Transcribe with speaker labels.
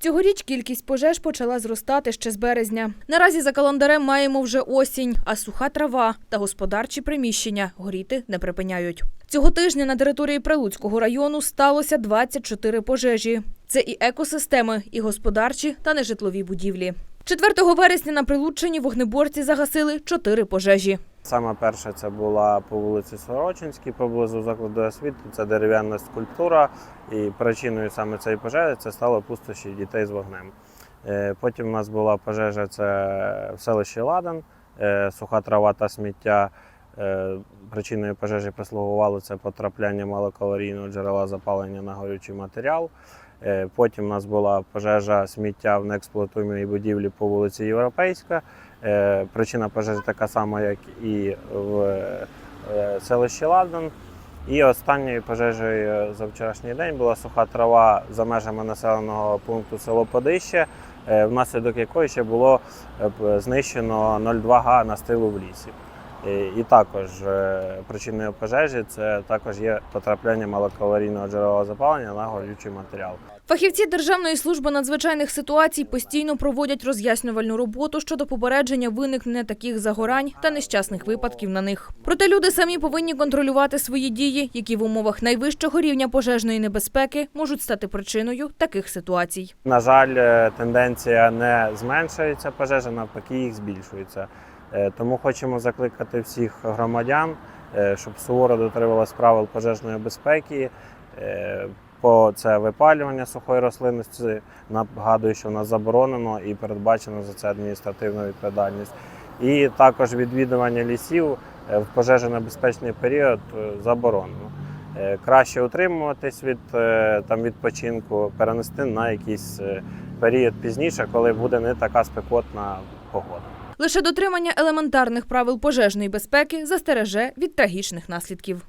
Speaker 1: Цьогоріч кількість пожеж почала зростати ще з березня. Наразі за календарем маємо вже осінь, а суха трава та господарчі приміщення горіти не припиняють. Цього тижня на території Прилуцького району сталося 24 пожежі. Це і екосистеми, і господарчі та нежитлові будівлі. 4 вересня на Прилуччині вогнеборці загасили 4 пожежі.
Speaker 2: Саме перше це була по вулиці Сорочинській, поблизу закладу освіти. Це дерев'яна скульптура, і причиною саме цієї пожежі це стало пустощі дітей з вогнем. Е, Потім у нас була пожежа це в селищі Ладан, е, суха трава та сміття. Е, Причиною пожежі послугувало це потрапляння малокалорійного джерела запалення на горючий матеріал. Е, Потім у нас була пожежа сміття в неексплуатуємій будівлі по вулиці Європейська. Е, Причина пожежі така сама, як і в селищі Ладан. І останньою пожежею за вчорашній день була суха трава за межами населеного пункту село Подище, внаслідок якої ще було знищено 0,2 га настилу в лісі. І також е, причиною пожежі це також є потрапляння малокалорійного джерела запалення на горючий матеріал.
Speaker 1: Фахівці Державної служби надзвичайних ситуацій постійно проводять роз'яснювальну роботу щодо попередження виникнення таких загорань та нещасних випадків на них. Проте люди самі повинні контролювати свої дії, які в умовах найвищого рівня пожежної небезпеки можуть стати причиною таких ситуацій.
Speaker 2: На жаль, е, тенденція не зменшується пожежа, навпаки, їх збільшується. Е, Тому хочемо закликати всіх громадян, е, щоб суворо дотримувалися правил пожежної безпеки. Е, По це випалювання сухої рослинності нагадую, що в заборонено і передбачено за це адміністративна відповідальність. І також відвідування лісів е, в пожежонебезпечний період е, заборонено. Е, Краще утримуватись від е, там відпочинку, перенести на якийсь е, період пізніше, коли буде не така спекотна погода.
Speaker 1: Лише дотримання елементарних правил пожежної безпеки застереже від трагічних наслідків.